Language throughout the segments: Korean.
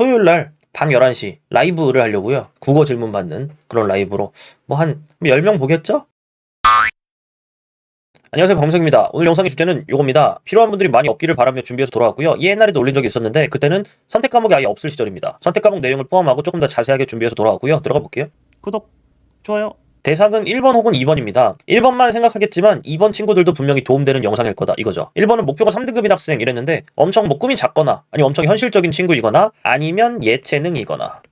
토요일 날 밤 11시 라이브를 하려고요. 국어 질문 받는 그런 라이브로 뭐 한 10명 보겠죠? 안녕하세요 범석입니다. 오늘 영상의 주제는 요겁니다. 필요한 분들이 많이 없기를 바라며 준비해서 돌아왔고요. 이 옛날에도 올린 적이 있었는데 그때는 선택 과목이 아예 없을 시절입니다. 선택 과목 내용을 포함하고 조금 더 자세하게 준비해서 돌아왔고요. 들어가 볼게요. 구독, 좋아요. 대상은 1번 혹은 2번입니다. 1번만 생각하겠지만 2번 친구들도 분명히 도움되는 영상일 거다 이거죠. 1번은 목표가 3등급인 학생 이랬는데 엄청 뭐 꿈이 작거나 아니면 엄청 현실적인 친구이거나 아니면 예체능이거나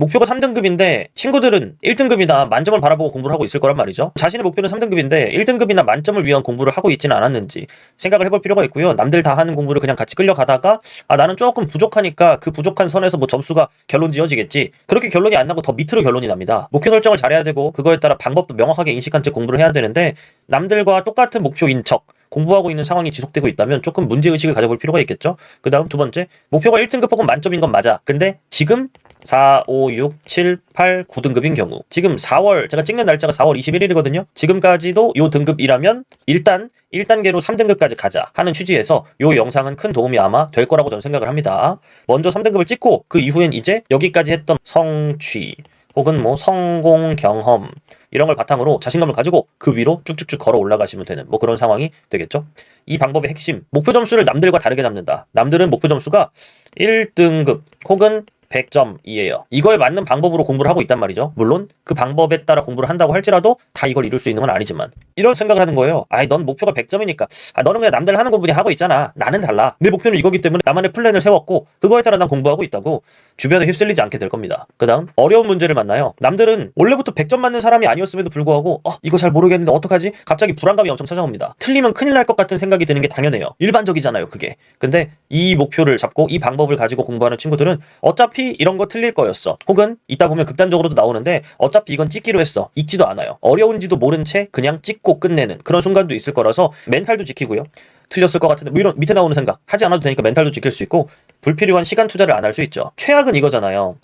목표가 3등급인데 친구들은 1등급이나 만점을 바라보고 공부를 하고 있을 거란 말이죠. 자신의 목표는 3등급인데 1등급이나 만점을 위한 공부를 하고 있지는 않았는지 생각을 해볼 필요가 있고요. 남들 다 하는 공부를 그냥 같이 끌려가다가 아 나는 조금 부족하니까 그 부족한 선에서 뭐 점수가 결론 지어지겠지. 그렇게 결론이 안 나고 더 밑으로 결론이 납니다. 목표 설정을 잘해야 되고 그거에 따라 방법도 명확하게 인식한 채 공부를 해야 되는데 남들과 똑같은 목표인 척 공부하고 있는 상황이 지속되고 있다면 조금 문제의식을 가져볼 필요가 있겠죠. 그 다음 두 번째, 목표가 1등급 혹은 만점인 건 맞아. 근데 지금 4, 5, 6, 7, 8, 9등급인 경우 지금 4월 제가 찍는 날짜가 4월 21일이거든요. 지금까지도 요 등급이라면 일단 1단계로 3등급까지 가자 하는 취지에서 요 영상은 큰 도움이 아마 될 거라고 저는 생각을 합니다. 먼저 3등급을 찍고 그 이후엔 이제 여기까지 했던 성취 혹은 뭐 성공 경험 이런 걸 바탕으로 자신감을 가지고 그 위로 쭉쭉쭉 걸어 올라가시면 되는 뭐 그런 상황이 되겠죠. 이 방법의 핵심 목표 점수를 남들과 다르게 잡는다. 남들은 목표 점수가 1등급 혹은 100점이에요. 이거에 맞는 방법으로 공부를 하고 있단 말이죠. 물론 그 방법에 따라 공부를 한다고 할지라도 다 이걸 이룰 수 있는 건 아니지만 이런 생각을 하는 거예요. 아이 넌 목표가 100점이니까 아 너는 그냥 남들 하는 공부 그냥 하고 있잖아. 나는 달라. 내 목표는 이거기 때문에 나만의 플랜을 세웠고 그거에 따라 난 공부하고 있다고 주변에 휩쓸리지 않게 될 겁니다. 그다음 어려운 문제를 만나요. 남들은 원래부터 100점 맞는 사람이 아니었음에도 불구하고 어 이거 잘 모르겠는데 어떡하지? 갑자기 불안감이 엄청 찾아옵니다. 틀리면 큰일 날 것 같은 생각이 드는 게 당연해요. 일반적이잖아요, 그게. 근데 이 목표를 잡고 이 방법을 가지고 공부하는 친구들은 어차피 이런 거 틀릴 거였어. 혹은 이따 보면 극단적으로도 나오는데 어차피 이건 찍기로 했어. 읽지도 않아요. 어려운지도 모른 채 그냥 찍고 끝내는 그런 순간도 있을 거라서 멘탈도 지키고요. 틀렸을 것 같은데 뭐 이런 밑에 나오는 생각 하지 않아도 되니까 멘탈도 지킬 수 있고 불필요한 시간 투자를 안 할 수 있죠. 최악은 이거잖아요.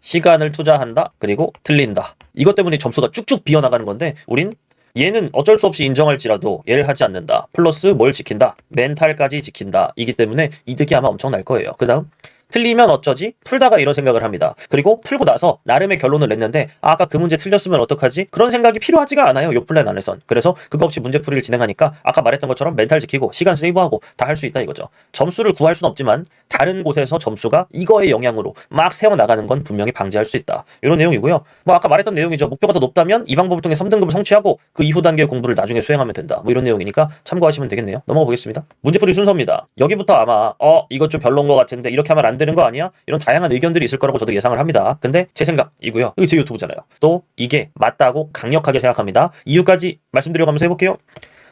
시간을 투자한다 그리고 틀린다. 이것 때문에 점수가 쭉쭉 비어나가는 건데 우린 얘는 어쩔 수 없이 인정할지라도 얘를 하지 않는다. 플러스 뭘 지킨다. 멘탈까지 지킨다. 이기 때문에 이득이 아마 엄청 날 거예요. 그 다음 틀리면 어쩌지? 풀다가 이런 생각을 합니다. 그리고 풀고 나서 나름의 결론을 냈는데 아, 아까 그 문제 틀렸으면 어떡하지? 그런 생각이 필요하지가 않아요. 요 플랜 안에선. 그래서 그거 없이 문제풀이를 진행하니까 아까 말했던 것처럼 멘탈 지키고 시간 세이브하고 다 할 수 있다 이거죠. 점수를 구할 수는 없지만 다른 곳에서 점수가 이거의 영향으로 막 세워 나가는 건 분명히 방지할 수 있다. 이런 내용이고요. 뭐 아까 말했던 내용이죠. 목표가 더 높다면 이 방법을 통해 3등급을 성취하고 그 이후 단계의 공부를 나중에 수행하면 된다. 뭐 이런 내용이니까 참고하시면 되겠네요. 넘어가 보겠습니다. 문제풀이 순서입니다. 여기부터 아마 어 이거 좀 별론 것 같은데 이렇게 하면 안 되는 거 아니야? 이런 다양한 의견들이 있을 거라고 저도 예상을 합니다. 근데 제 생각이고요. 이거 제 유튜브잖아요. 또 이게 맞다고 강력하게 생각합니다. 이유까지 말씀드려가면서 해볼게요.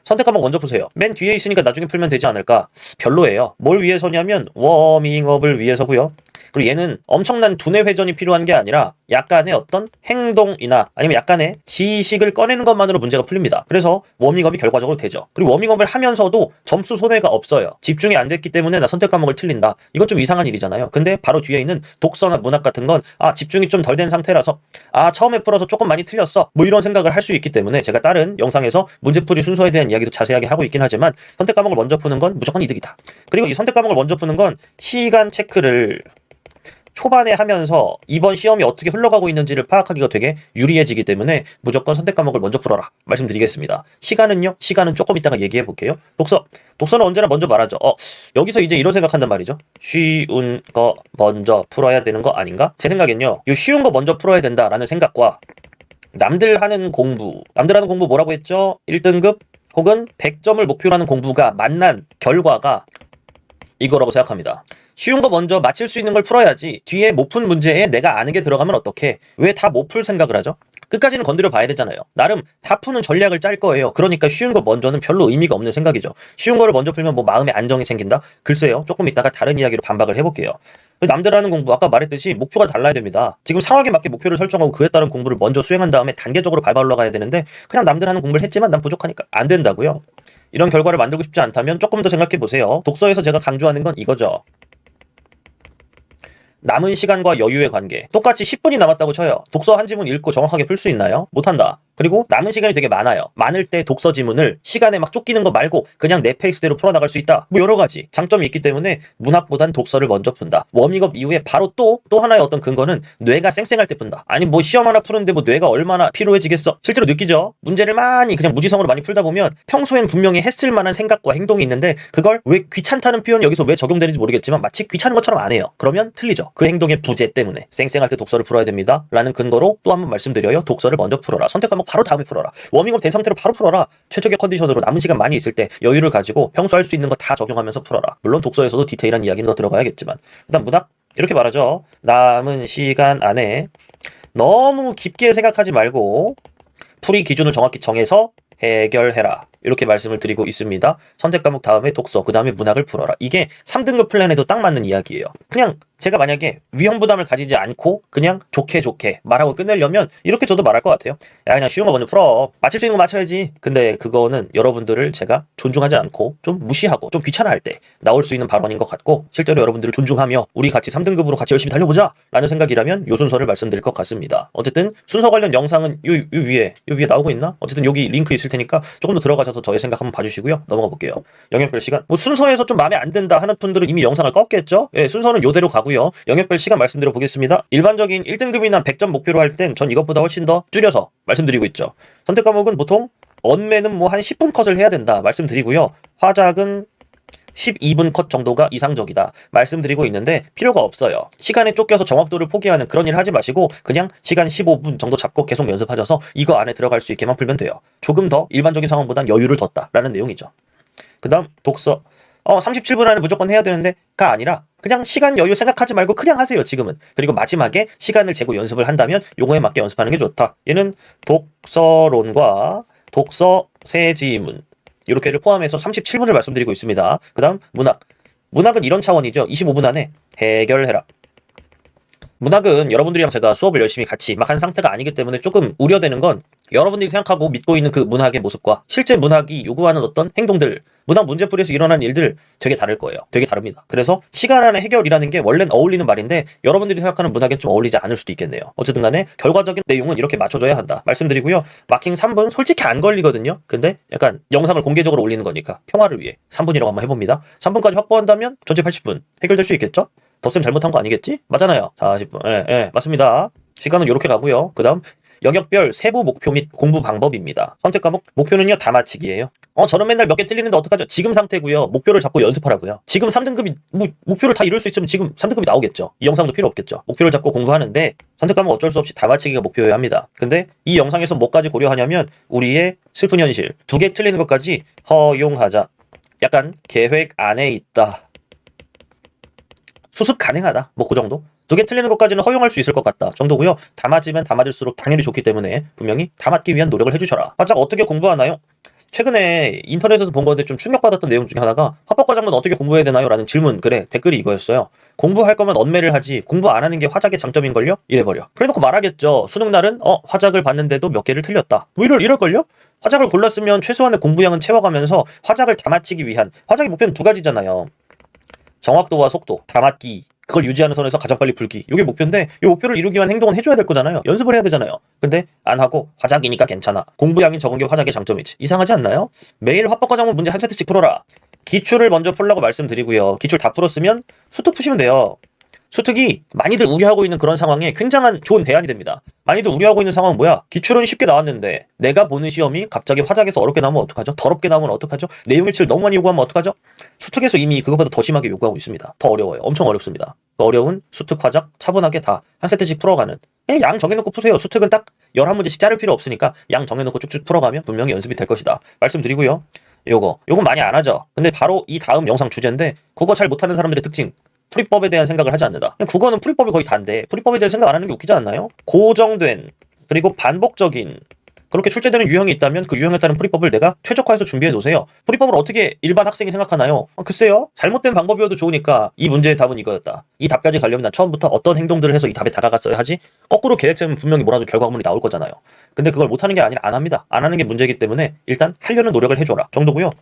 선택 한번 먼저 보세요. 맨 뒤에 있으니까 나중에 풀면 되지 않을까? 별로예요. 뭘 위해서냐면 워밍업을 위해서고요. 그리고 얘는 엄청난 두뇌 회전이 필요한 게 아니라 약간의 어떤 행동이나 아니면 약간의 지식을 꺼내는 것만으로 문제가 풀립니다. 그래서 워밍업이 결과적으로 되죠. 그리고 워밍업을 하면서도 점수 손해가 없어요. 집중이 안 됐기 때문에 나 선택 과목을 틀린다. 이건 좀 이상한 일이잖아요. 근데 바로 뒤에 있는 독서나 문학 같은 건 아, 집중이 좀 덜 된 상태라서 아, 처음에 풀어서 조금 많이 틀렸어. 뭐 이런 생각을 할 수 있기 때문에 제가 다른 영상에서 문제풀이 순서에 대한 이야기도 자세하게 하고 있긴 하지만 선택 과목을 먼저 푸는 건 무조건 이득이다. 그리고 이 선택 과목을 먼저 푸는 건 시간 체크를 초반에 하면서 이번 시험이 어떻게 흘러가고 있는지를 파악하기가 되게 유리해지기 때문에 무조건 선택 과목을 먼저 풀어라 말씀드리겠습니다. 시간은요? 시간은 조금 이따가 얘기해 볼게요. 독서. 독서는 언제나 먼저 말하죠. 어, 여기서 이제 이런 생각한단 말이죠. 쉬운 거 먼저 풀어야 되는 거 아닌가? 제 생각엔요. 이 쉬운 거 먼저 풀어야 된다라는 생각과 남들 하는 공부, 남들 하는 공부 뭐라고 했죠? 1등급 혹은 100점을 목표로 하는 공부가 만난 결과가 이거라고 생각합니다. 쉬운 거 먼저 맞힐 수 있는 걸 풀어야지 뒤에 못 푼 문제에 내가 아는 게 들어가면 어떡해 왜 다 못 풀 생각을 하죠? 끝까지는 건드려 봐야 되잖아요. 나름 다 푸는 전략을 짤 거예요. 그러니까 쉬운 거 먼저는 별로 의미가 없는 생각이죠. 쉬운 거를 먼저 풀면 뭐 마음의 안정이 생긴다? 글쎄요. 조금 이따가 다른 이야기로 반박을 해볼게요. 남들 하는 공부 아까 말했듯이 목표가 달라야 됩니다. 지금 상황에 맞게 목표를 설정하고 그에 따른 공부를 먼저 수행한 다음에 단계적으로 밟아 올라가야 되는데 그냥 남들 하는 공부를 했지만 난 부족하니까 안 된다고요. 이런 결과를 만들고 싶지 않다면 조금 더 생각해 보세요. 독서에서 제가 강조하는 건 이거죠. 남은 시간과 여유의 관계. 똑같이 10분이 남았다고 쳐요. 독서 한 지문 읽고 정확하게 풀 수 있나요? 못한다. 그리고 남은 시간이 되게 많아요. 많을 때 독서 지문을 시간에 막 쫓기는 거 말고 그냥 내 페이스대로 풀어나갈 수 있다. 뭐 여러 가지 장점이 있기 때문에 문학보단 독서를 먼저 푼다. 워밍업 이후에 바로 또또 하나의 어떤 근거는 뇌가 쌩쌩할 때 푼다. 아니 뭐 시험 하나 푸는데 뭐 뇌가 얼마나 피로해지겠어? 실제로 느끼죠. 문제를 많이 그냥 무지성으로 많이 풀다 보면 평소엔 분명히 했을 만한 생각과 행동이 있는데 그걸 왜 귀찮다는 표현 여기서 왜 적용되는지 모르겠지만 마치 귀찮은 것처럼 안 해요. 그러면 틀리죠. 그 행동의 부재 때문에 쌩쌩할 때 독서를 풀어야 됩니다. 라는 근거로 또 한번 말씀드려요. 독서를 먼저 풀어라. 선택 과목 바로 다음에 풀어라. 워밍업 된 상태로 바로 풀어라. 최적의 컨디션으로 남은 시간 많이 있을 때 여유를 가지고 평소 할 수 있는 거 다 적용하면서 풀어라. 물론 독서에서도 디테일한 이야기는 더 들어가야겠지만 일단 문학 이렇게 말하죠. 남은 시간 안에 너무 깊게 생각하지 말고 풀이 기준을 정확히 정해서 해결해라. 이렇게 말씀을 드리고 있습니다. 선택 과목 다음에 독서, 그 다음에 문학을 풀어라. 이게 3등급 플랜에도 딱 맞는 이야기예요. 그냥 제가 만약에 위험 부담을 가지지 않고 그냥 좋게 좋게 말하고 끝내려면 이렇게 저도 말할 것 같아요. 야 그냥 쉬운 거 먼저 풀어. 맞힐 수 있는 거 맞춰야지. 근데 그거는 여러분들을 제가 존중하지 않고 좀 무시하고 좀 귀찮아할 때 나올 수 있는 발언인 것 같고 실제로 여러분들을 존중하며 우리 같이 3등급으로 같이 열심히 달려보자 라는 생각이라면 요 순서를 말씀드릴 것 같습니다. 어쨌든 순서 관련 영상은 요, 요 위에 요 위에 나오고 있나? 어쨌든 여기 링크 있을 테니까 조금 더 들어가셔서 저의 생각 한번 봐주시고요. 넘어가 볼게요. 영역별 시간. 뭐 순서에서 좀 마음에 안 든다 하는 분들은 이미 영상을 껐겠죠? 예, 순서는 요대로 가고요. 영역별 시간 말씀드려 보겠습니다. 일반적인 1등급이나 100점 목표로 할 땐 전 이것보다 훨씬 더 줄여서 말씀드리고 있죠. 선택 과목은 보통 언매는 뭐 한 10분 컷을 해야 된다 말씀드리고요. 화작은 12분 컷 정도가 이상적이다 말씀드리고 있는데 필요가 없어요. 시간에 쫓겨서 정확도를 포기하는 그런 일 하지 마시고 그냥 시간 15분 정도 잡고 계속 연습하셔서 이거 안에 들어갈 수 있게만 풀면 돼요. 조금 더 일반적인 상황보단 여유를 뒀다라는 내용이죠. 그 다음 독서 어 37분 안에 무조건 해야 되는데가 아니라 그냥 시간 여유 생각하지 말고 그냥 하세요 지금은 그리고 마지막에 시간을 재고 연습을 한다면 요거에 맞게 연습하는 게 좋다 얘는 독서론과 독서 세지문 이렇게를 포함해서 37분을 말씀드리고 있습니다. 그 다음 문학. 문학은 이런 차원이죠. 25분 안에 해결해라 문학은 여러분들이랑 제가 수업을 열심히 같이 막 한 상태가 아니기 때문에 조금 우려되는 건 여러분들이 생각하고 믿고 있는 그 문학의 모습과 실제 문학이 요구하는 어떤 행동들, 문학 문제풀이에서 일어나는 일들 되게 다를 거예요. 되게 다릅니다. 그래서 시간 안의 해결이라는 게 원래는 어울리는 말인데 여러분들이 생각하는 문학에 좀 어울리지 않을 수도 있겠네요. 어쨌든 간에 결과적인 내용은 이렇게 맞춰줘야 한다. 말씀드리고요. 마킹 3분 솔직히 안 걸리거든요. 근데 약간 영상을 공개적으로 올리는 거니까 평화를 위해 3분이라고 한번 해봅니다. 3분까지 확보한다면 전체 80분 해결될 수 있겠죠? 덧셈 잘못한 거 아니겠지? 맞잖아요. 40분. 예, 예, 맞습니다. 시간은 이렇게 가고요. 그 다음 영역별 세부 목표 및 공부 방법입니다. 선택 과목 목표는요 다 맞히기예요. 어 저는 맨날 몇 개 틀리는데 어떡하죠? 지금 상태고요. 목표를 잡고 연습하라고요. 지금 3등급이 뭐 목표를 다 이룰 수 있으면 지금 3등급이 나오겠죠. 이 영상도 필요 없겠죠. 목표를 잡고 공부하는데 선택 과목 어쩔 수 없이 다 맞히기가 목표여야 합니다. 근데 이 영상에서 뭐까지 고려하냐면 우리의 슬픈 현실 두 개 틀리는 것까지 허용하자. 약간 계획 안에 있다. 수습 가능하다. 뭐 그 정도. 두 개 틀리는 것까지는 허용할 수 있을 것 같다 정도고요. 다 맞으면 다 맞을수록 당연히 좋기 때문에 분명히 다 맞기 위한 노력을 해주셔라. 바짝 어떻게 공부하나요? 최근에 인터넷에서 본 건데 좀 충격받았던 내용 중에 하나가 합법과정문 어떻게 공부해야 되나요? 라는 질문 글에 댓글이 이거였어요. 공부할 거면 언매를 하지 공부 안 하는 게 화작의 장점인걸요? 이래버려. 그래놓고 말하겠죠. 수능날은 어 화작을 봤는데도 몇 개를 틀렸다. 뭐 이럴 이럴걸요? 화작을 골랐으면 최소한의 공부량은 채워가면서 화작을 다 맞히기 위한 화작의 목표는 두 가지잖아요. 정확도와 속도 다 맞기 그걸 유지하는 선에서 가장 빨리 풀기. 이게 목표인데 이 목표를 이루기 위한 행동은 해줘야 될 거잖아요. 연습을 해야 되잖아요. 근데 안 하고 화작이니까 괜찮아. 공부량이 적은 게 화작의 장점이지. 이상하지 않나요? 매일 합법과정문 문제 한 세트씩 풀어라. 기출을 먼저 풀라고 말씀드리고요. 기출 다 풀었으면 수특 푸시면 돼요 수특이 많이들 우려하고 있는 그런 상황에 굉장한 좋은 대안이 됩니다. 많이들 우려하고 있는 상황은 뭐야? 기출은 쉽게 나왔는데 내가 보는 시험이 갑자기 화작에서 어렵게 나오면 어떡하죠? 더럽게 나오면 어떡하죠? 내용 일치를 너무 많이 요구하면 어떡하죠? 수특에서 이미 그것보다 더 심하게 요구하고 있습니다. 더 어려워요. 엄청 어렵습니다. 그 어려운 수특 화작 차분하게 다 한 세트씩 풀어가는 그냥 양 정해놓고 푸세요. 수특은 딱 11문제씩 자를 필요 없으니까 양 정해놓고 쭉쭉 풀어가면 분명히 연습이 될 것이다. 말씀드리고요. 요거 요건 많이 안 하죠. 근데 바로 이 다음 영상 주제인데 그거 잘 못하는 사람들의 특징 풀이법에 대한 생각을 하지 않는다. 국어는 풀이법이 거의 다인데 풀이법에 대한 생각 안 하는 게 웃기지 않나요? 고정된 그리고 반복적인 그렇게 출제되는 유형이 있다면 그 유형에 따른 풀이법을 내가 최적화해서 준비해 놓으세요. 풀이법을 어떻게 일반 학생이 생각하나요? 아, 글쎄요. 잘못된 방법이어도 좋으니까 이 문제의 답은 이거였다. 이 답까지 가려면 난 처음부터 어떤 행동들을 해서 이 답에 다가갔어야 하지? 거꾸로 계획 세우면 분명히 뭐라도 결과물이 나올 거잖아요. 근데 그걸 못하는 게 아니라 안 합니다. 안 하는 게 문제이기 때문에 일단 하려는 노력을 해줘라 정도고요.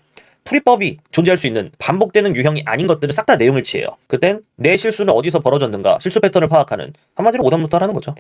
풀이법이 존재할 수 있는 반복되는 유형이 아닌 것들을 싹 다 내용을 치해요. 그땐 내 실수는 어디서 벌어졌는가 실수 패턴을 파악하는 한마디로 오답부터 하는 거죠.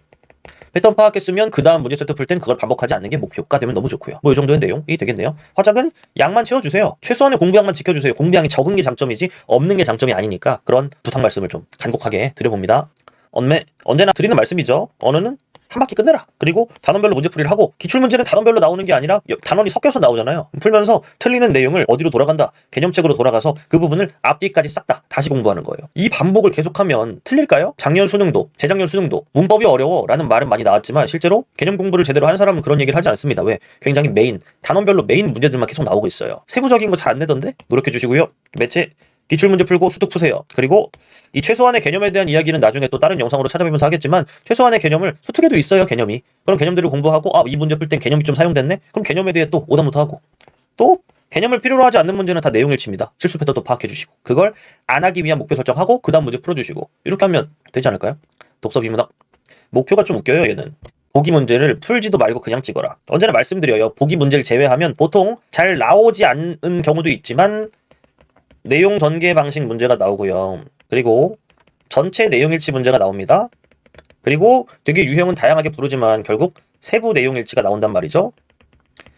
패턴 파악했으면 그 다음 문제 세트 풀 땐 그걸 반복하지 않는 게 목표가 되면 너무 좋고요. 뭐 이 정도의 내용이 되겠네요. 화작은 양만 채워주세요. 최소한의 공부량만 지켜주세요. 공부량이 적은 게 장점이지 없는 게 장점이 아니니까 그런 부탁 말씀을 좀 간곡하게 드려봅니다. 언매 언제나 드리는 말씀이죠. 언어는 한 바퀴 끝내라. 그리고 단원별로 문제풀이를 하고 기출문제는 단원별로 나오는 게 아니라 여- 단원이 섞여서 나오잖아요. 풀면서 틀리는 내용을 어디로 돌아간다. 개념책으로 돌아가서 그 부분을 앞뒤까지 싹 다 다시 공부하는 거예요. 이 반복을 계속하면 틀릴까요? 작년 수능도, 재작년 수능도 문법이 어려워라는 말은 많이 나왔지만 실제로 개념 공부를 제대로 하는 사람은 그런 얘기를 하지 않습니다. 왜? 굉장히 메인, 단원별로 메인 문제들만 계속 나오고 있어요. 세부적인 거 잘 안 내던데 노력해 주시고요. 매체 기출 문제 풀고 수득 푸세요. 그리고 이 최소한의 개념에 대한 이야기는 나중에 또 다른 영상으로 찾아보면서 하겠지만 최소한의 개념을 수특에도 있어요 개념이. 그럼 개념들을 공부하고 아 이 문제 풀 땐 개념이 좀 사용됐네. 그럼 개념에 대해 또 오답부터 하고 또 개념을 필요로 하지 않는 문제는 다 내용 일치입니다. 실수 패턴도 파악해 주시고 그걸 안 하기 위한 목표 설정하고 그 다음 문제 풀어주시고 이렇게 하면 되지 않을까요? 독서 비문학 목표가 좀 웃겨요 얘는. 보기 문제를 풀지도 말고 그냥 찍어라. 언제나 말씀드려요. 보기 문제를 제외하면 보통 잘 나오지 않은 경우도 있지만 내용 전개 방식 문제가 나오고요. 그리고 전체 내용 일치 문제가 나옵니다. 그리고 되게 유형은 다양하게 부르지만 결국 세부 내용 일치가 나온단 말이죠.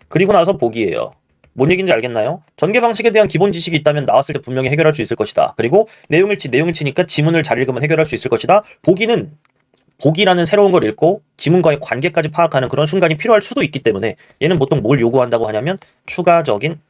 그리고 나서 보기예요. 뭔 얘기인지 알겠나요? 전개 방식에 대한 기본 지식이 있다면 나왔을 때 분명히 해결할 수 있을 것이다. 그리고 내용 일치, 내용 일치니까 지문을 잘 읽으면 해결할 수 있을 것이다. 보기는 보기라는 새로운 걸 읽고 지문과의 관계까지 파악하는 그런 순간이 필요할 수도 있기 때문에 얘는 보통 뭘 요구한다고 하냐면 추가적인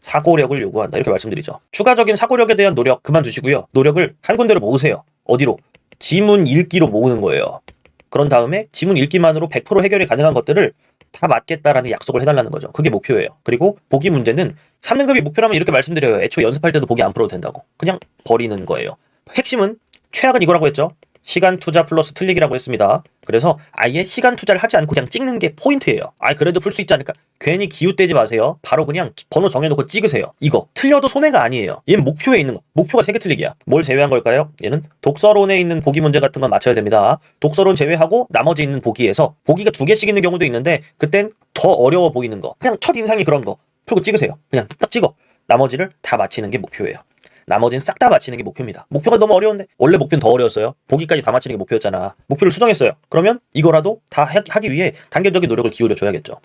사고력을 요구한다 이렇게 말씀드리죠. 추가적인 사고력에 대한 노력 그만두시고요. 노력을 한 군데로 모으세요. 어디로? 지문 읽기로 모으는 거예요. 그런 다음에 지문 읽기만으로 100% 해결이 가능한 것들을 다 맞겠다라는 약속을 해달라는 거죠. 그게 목표예요. 그리고 보기 문제는 3등급이 목표라면 이렇게 말씀드려요. 애초에 연습할 때도 보기 안 풀어도 된다고. 그냥 버리는 거예요. 핵심은 최악은 이거라고 했죠. 시간 투자 플러스 틀리기라고 했습니다. 그래서 아예 시간 투자를 하지 않고 그냥 찍는 게 포인트예요. 아 그래도 풀 수 있지 않을까? 괜히 기웃대지 마세요. 바로 그냥 번호 정해놓고 찍으세요. 이거 틀려도 손해가 아니에요. 얘는 목표에 있는 거. 목표가 세개 틀리기야. 뭘 제외한 걸까요? 얘는 독서론에 있는 보기 문제 같은 건 맞춰야 됩니다. 독서론 제외하고 나머지 있는 보기에서 보기가 두 개씩 있는 경우도 있는데 그땐 더 어려워 보이는 거. 그냥 첫 인상이 그런 거 풀고 찍으세요. 그냥 딱 찍어. 나머지를 다 맞히는 게 목표예요. 나머지는 싹 다 맞히는 게 목표입니다. 목표가 너무 어려운데 원래 목표는 더 어려웠어요. 보기까지 다 맞히는 게 목표였잖아. 목표를 수정했어요. 그러면 이거라도 다 하- 하기 위해 단계적인 노력을 기울여 줘야겠죠.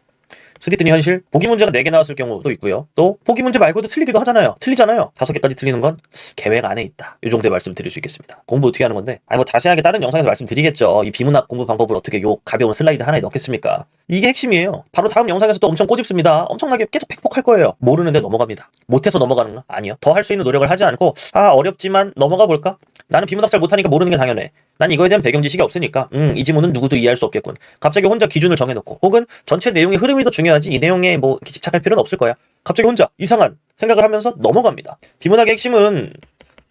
스디트니 현실 보기 문제가 4개 나왔을 경우도 있고요. 또 보기 문제 말고도 틀리기도 하잖아요. 틀리잖아요. 다섯 개까지 틀리는 건 계획 안에 있다. 이 정도의 말씀 드릴 수 있겠습니다. 공부 어떻게 하는 건데? 아니 뭐 자세하게 다른 영상에서 말씀드리겠죠. 이 비문학 공부 방법을 어떻게 요 가벼운 슬라이드 하나에 넣겠습니까? 이게 핵심이에요. 바로 다음 영상에서 또 엄청 꼬집습니다. 엄청나게 계속 팩폭할 거예요. 모르는데 넘어갑니다. 못해서 넘어가는가? 아니요. 더 할 수 있는 노력을 하지 않고 아 어렵지만 넘어가 볼까? 나는 비문학 잘 못하니까 모르는 게 당연해. 난 이거에 대한 배경 지식이 없으니까 음, 이 지문은 누구도 이해할 수 없겠군. 갑자기 혼자 기준을 정해놓고 혹은 전체 내용의 흐름이 더 중요하지 이 내용에 뭐 집착할 필요는 없을 거야. 갑자기 혼자 이상한 생각을 하면서 넘어갑니다. 비문학의 핵심은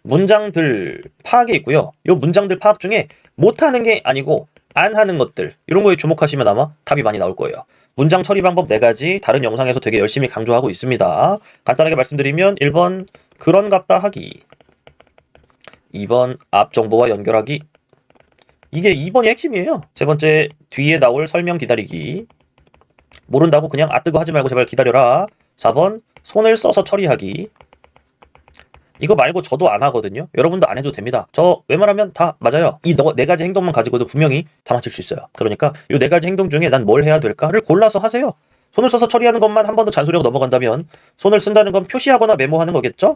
문장들 파악에 있고요. 요 문장들 파악 중에 못하는 게 아니고 안 하는 것들 이런 거에 주목하시면 아마 답이 많이 나올 거예요. 문장 처리 방법 4가지 다른 영상에서 되게 열심히 강조하고 있습니다. 간단하게 말씀드리면 1번 그런 같다 하기 2번 앞 정보와 연결하기 이게 2번이 핵심이에요. 세 번째 뒤에 나올 설명 기다리기 모른다고 그냥 아 뜨고 하지 말고 제발 기다려라. 4번 손을 써서 처리하기 이거 말고 저도 안 하거든요. 여러분도 안 해도 됩니다. 저 웬만하면 다 맞아요. 이 네 가지 행동만 가지고도 분명히 다 맞출 수 있어요. 그러니까 이 네 가지 행동 중에 난 뭘 해야 될까를 골라서 하세요. 손을 써서 처리하는 것만 한 번 더 잔소리하고 넘어간다면 손을 쓴다는 건 표시하거나 메모하는 거겠죠?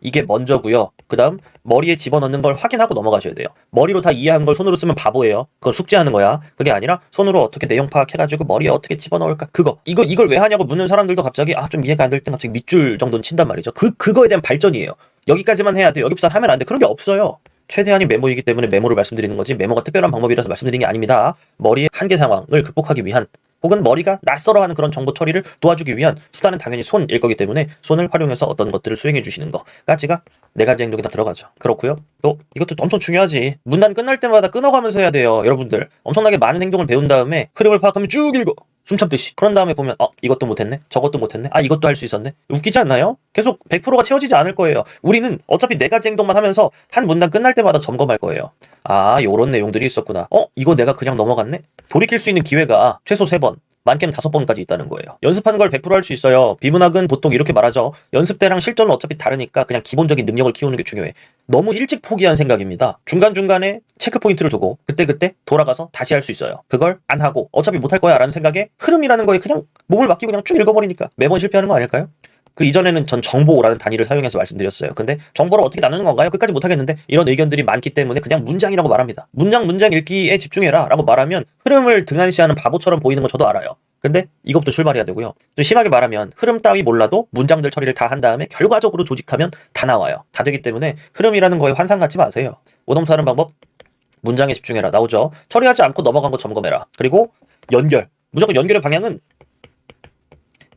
이게 먼저고요. 그 다음 머리에 집어넣는 걸 확인하고 넘어가셔야 돼요. 머리로 다 이해한 걸 손으로 쓰면 바보예요. 그건 숙제하는 거야. 그게 아니라 손으로 어떻게 내용 파악해가지고 머리에 어떻게 집어넣을까? 그거. 이거 이걸 왜 하냐고 묻는 사람들도 갑자기 아 좀 이해가 안될땐 갑자기 밑줄 정도는 친단 말이죠. 그 그거에 대한 발전이에요. 여기까지만 해야 돼. 여기부터 하면 안 돼. 그런 게 없어요. 최대한이 메모이기 때문에 메모를 말씀드리는 거지 메모가 특별한 방법이라서 말씀드리는 게 아닙니다. 머리의 한계 상황을 극복하기 위한 혹은 머리가 낯설어 하는 그런 정보 처리를 도와주기 위한 수단은 당연히 손일 거기 때문에 손을 활용해서 어떤 것들을 수행해 주시는 거까지가 네 가지 행동이 다 들어가죠. 그렇고요. 또 이것도 엄청 중요하지. 문단 끝날 때마다 끊어가면서 해야 돼요. 여러분들 엄청나게 많은 행동을 배운 다음에 흐름을 파악하면 쭉 읽어. 숨 참듯이. 그런 다음에 보면 어 이것도 못했네. 저것도 못했네. 아 이것도 할 수 있었네. 웃기지 않나요? 계속 100%가 채워지지 않을 거예요. 우리는 어차피 네 가지 행동만 하면서 한 문단 끝날 때마다 점검할 거예요. 아 요런 내용들이 있었구나. 어 이거 내가 그냥 넘어갔네. 돌이킬 수 있는 기회가 최소 3번. 많게는 다섯 번까지 있다는 거예요. 연습한 걸 100%할 수 있어요. 비문학은 보통 이렇게 말하죠. 연습 때랑 실전은 어차피 다르니까 그냥 기본적인 능력을 키우는 게 중요해. 너무 일찍 포기한 생각입니다. 중간중간에 체크 포인트를 두고 그때그때 돌아가서 다시 할 수 있어요. 그걸 안 하고 어차피 못할 거야 라는 생각에 흐름이라는 거에 그냥 몸을 맡기고 그냥 쭉 읽어버리니까 매번 실패하는 거 아닐까요? 그 이전에는 전 정보라는 단위를 사용해서 말씀드렸어요. 근데 정보를 어떻게 나누는 건가요? 끝까지 못하겠는데 이런 의견들이 많기 때문에 그냥 문장이라고 말합니다. 문장 문장 읽기에 집중해라 라고 말하면 흐름을 등한시하는 바보처럼 보이는 건 저도 알아요. 근데 이것부터 출발해야 되고요. 좀 심하게 말하면 흐름 따위 몰라도 문장들 처리를 다 한 다음에 결과적으로 조직하면 다 나와요. 다 되기 때문에 흐름이라는 거에 환상 갖지 마세요. 오동투하는 방법 문장에 집중해라 나오죠. 처리하지 않고 넘어간 거 점검해라. 그리고 연결. 무조건 연결의 방향은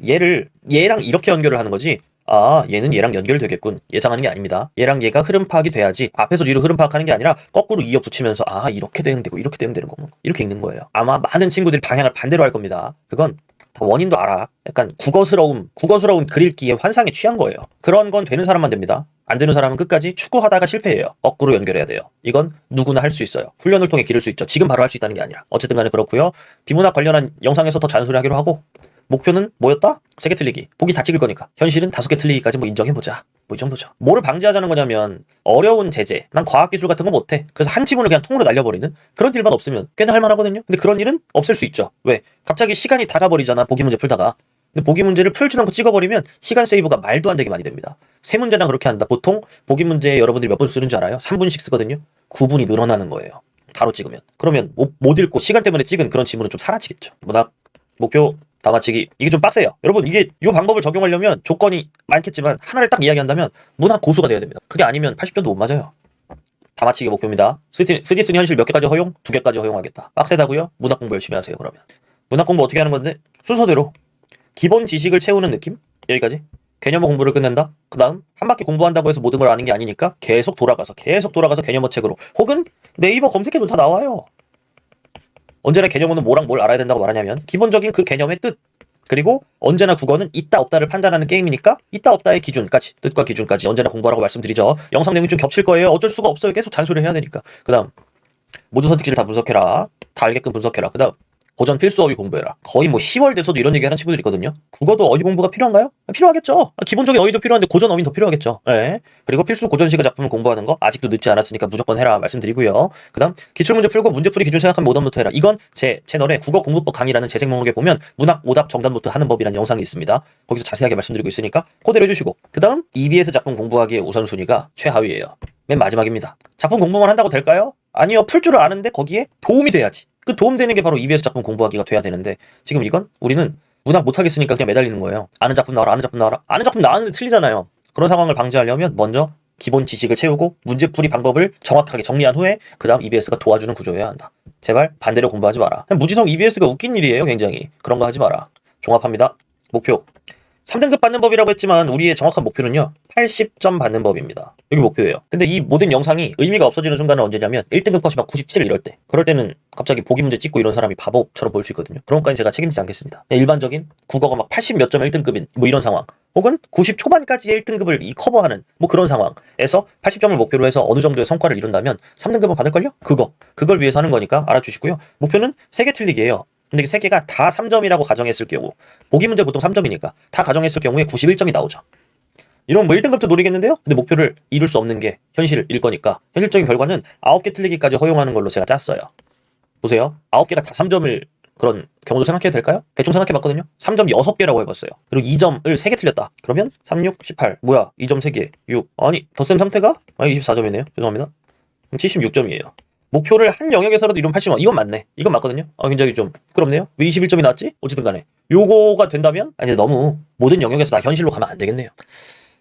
얘를 얘랑 이렇게 연결을 하는 거지. 아, 얘는 얘랑 연결되겠군. 예상하는 게 아닙니다. 얘랑 얘가 흐름 파악이 돼야지 앞에서 뒤로 흐름 파악하는 게 아니라 거꾸로 이어 붙이면서 아, 이렇게 대응되고 이렇게 대응되는 거구나. 이렇게 읽는 거예요. 아마 많은 친구들이 방향을 반대로 할 겁니다. 그건 다 원인도 알아. 약간 국어스러움, 국어스러운 글 읽기에 환상에 취한 거예요. 그런 건 되는 사람만 됩니다. 안 되는 사람은 끝까지 추구하다가 실패해요. 거꾸로 연결해야 돼요. 이건 누구나 할 수 있어요. 훈련을 통해 기를 수 있죠. 지금 바로 할 수 있다는 게 아니라. 어쨌든 간에 그렇고요. 비문학 관련한 영상에서 더 잔소리 하기로 하고 목표는 뭐였다? 세 개 틀리기. 보기 다 찍을 거니까. 현실은 다섯 개 틀리기까지 뭐 인정해보자. 뭐 이 정도죠. 뭐를 방지하자는 거냐면 어려운 제재. 난 과학기술 같은 거 못해. 그래서 한 지문을 그냥 통으로 날려버리는 그런 일만 없으면 꽤나 할만하거든요. 근데 그런 일은 없을 수 있죠. 왜? 갑자기 시간이 다 가버리잖아. 보기 문제 풀다가. 근데 보기 문제를 풀지도 않고 찍어버리면 시간 세이브가 말도 안 되게 많이 됩니다. 세 문제나 그렇게 한다. 보통 보기 문제 여러분들이 몇 분 쓰는 줄 알아요? 3분씩 쓰거든요. 9분이 늘어나는 거예요. 바로 찍으면. 그러면 못, 못 읽고 시간 때문에 찍은 그런 지문은 좀 사라지겠죠. 문학 목표 다 맞히기 이게 좀 빡세요. 여러분 이게 이 방법을 적용하려면 조건이 많겠지만 하나를 딱 이야기한다면 문학 고수가 돼야 됩니다. 그게 아니면 80점도 못 맞아요. 다 맞히기 목표입니다. 쓰디쓴 현실 몇 개까지 허용? 두 개까지 허용하겠다. 빡세다고요? 문학 공부 열심히 하세요 그러면. 문학 공부 어떻게 하는 건데? 순서대로 기본 지식을 채우는 느낌? 여기까지. 개념어 공부를 끝낸다. 그 다음 한 바퀴 공부한다고 해서 모든 걸 아는 게 아니니까 계속 돌아가서 계속 돌아가서 개념어 책으로 혹은 네이버 검색해도 다 나와요. 언제나 개념어는 뭐랑 뭘 알아야 된다고 말하냐면 기본적인 그 개념의 뜻 그리고 언제나 국어는 있다 없다를 판단하는 게임이니까 있다 없다의 기준까지 뜻과 기준까지 언제나 공부하라고 말씀드리죠. 영상 내용이 좀 겹칠 거예요. 어쩔 수가 없어요. 계속 잔소리를 해야 되니까. 그 다음 모두 선택지를 다 분석해라. 다 알게끔 분석해라. 그 다음 고전 필수 어휘 공부해라. 거의 뭐 10월 돼서도 이런 얘기 하는 친구들이 있거든요. 국어도 어휘 공부가 필요한가요? 아, 필요하겠죠. 아, 기본적인 어휘도 필요한데 고전 어휘는 더 필요하겠죠. 예. 그리고 필수 고전시가 작품을 공부하는 거 아직도 늦지 않았으니까 무조건 해라 말씀드리고요. 그다음 기출문제 풀고 문제풀이 기준 생각하면 오답부터 해라. 이건 제 채널에 국어 공부법 강의라는 재생 목록에 보면 문학 오답 정답부터 하는 법이라는 영상이 있습니다. 거기서 자세하게 말씀드리고 있으니까 그대로 해주시고 그다음 EBS 작품 공부하기의 우선순위가 최하위예요. 맨 마지막입니다. 작품 공부만 한다고 될까요? 아니요. 풀 줄을 아는데 거기에 도움이 돼야지. 그 도움되는 게 바로 EBS 작품 공부하기가 돼야 되는데 지금 이건 우리는 문학 못하겠으니까 그냥 매달리는 거예요. 아는 작품 나와라, 아는 작품 나와라. 아는 작품 나왔는데 틀리잖아요. 그런 상황을 방지하려면 먼저 기본 지식을 채우고 문제풀이 방법을 정확하게 정리한 후에 그 다음 EBS가 도와주는 구조여야 한다. 제발 반대로 공부하지 마라. 무지성 EBS가 웃긴 일이에요, 굉장히. 그런 거 하지 마라. 종합합니다. 목표. 3등급 받는 법이라고 했지만 우리의 정확한 목표는요. 80점 받는 법입니다. 여기 목표예요. 근데 이 모든 영상이 의미가 없어지는 순간은 언제냐면 1등급 컷이 막 97 이럴 때. 그럴 때는 갑자기 보기 문제 찍고 이런 사람이 바보처럼 보일 수 있거든요. 그런 것까지 제가 책임지지 않겠습니다. 일반적인 국어가 막 80 몇 점 1등급인 뭐 이런 상황. 혹은 90 초반까지 의 1등급을 이 커버하는 뭐 그런 상황에서 80점을 목표로 해서 어느 정도의 성과를 이룬다면 3등급은 받을걸요? 그거. 그걸 위해서 하는 거니까 알아주시고요. 목표는 3개 틀리기예요. 근데 그세 개가 다 3점이라고 가정했을 경우 보기 문제 보통 3점이니까 다 가정했을 경우에 91점이 나오죠. 이러면 뭐 1등급도 노리겠는데요? 근데 목표를 이룰 수 없는 게 현실일 거니까 현실적인 결과는 9개 틀리기까지 허용하는 걸로 제가 짰어요. 보세요. 9개가 다 3점을 그런 경우도 생각해도 될까요? 대충 생각해봤거든요. 3점 6개라고 해봤어요. 그리고 2점을 3개 틀렸다. 그러면 3, 6, 18. 뭐야? 2점 3개. 6. 아니, 덧셈 상태가? 아니, 24점이네요. 죄송합니다. 그럼 76점이에요. 목표를 한 영역에서라도 이루면 80원. 이건 맞네. 이건 맞거든요. 아, 굉장히 좀 부끄럽네요. 왜 21점이 나왔지? 어쨌든 간에. 요거가 된다면, 아니, 너무 모든 영역에서 다 현실로 가면 안 되겠네요.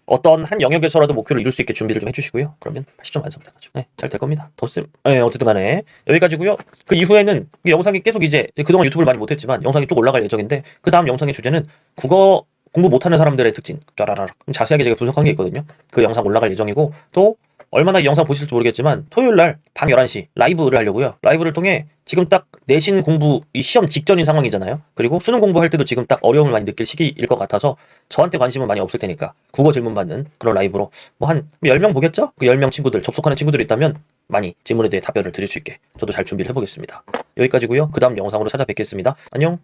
어떤 한 영역에서라도 목표를 이룰 수 있게 준비를 좀 해주시고요. 그러면 80점 완성돼가지고. 네, 잘 될 겁니다. 덧셈. 네, 어쨌든 간에. 여기까지고요 그 이후에는 이 영상이 계속 이제 그동안 유튜브를 많이 못했지만 영상이 쭉 올라갈 예정인데 그 다음 영상의 주제는 국어 공부 못하는 사람들의 특징. 짜라라락. 자세하게 제가 분석한 게 있거든요. 그 영상 올라갈 예정이고 또 얼마나 이 영상 보실지 모르겠지만 토요일 날 밤 11시 라이브를 하려고요. 라이브를 통해 지금 딱 내신 공부 이 시험 직전인 상황이잖아요. 그리고 수능 공부할 때도 지금 딱 어려움을 많이 느낄 시기일 것 같아서 저한테 관심은 많이 없을 테니까 국어 질문 받는 그런 라이브로 뭐 한 10명 보겠죠? 그 10명 친구들 접속하는 친구들이 있다면 많이 질문에 대해 답변을 드릴 수 있게 저도 잘 준비를 해보겠습니다. 여기까지고요. 그 다음 영상으로 찾아뵙겠습니다. 안녕.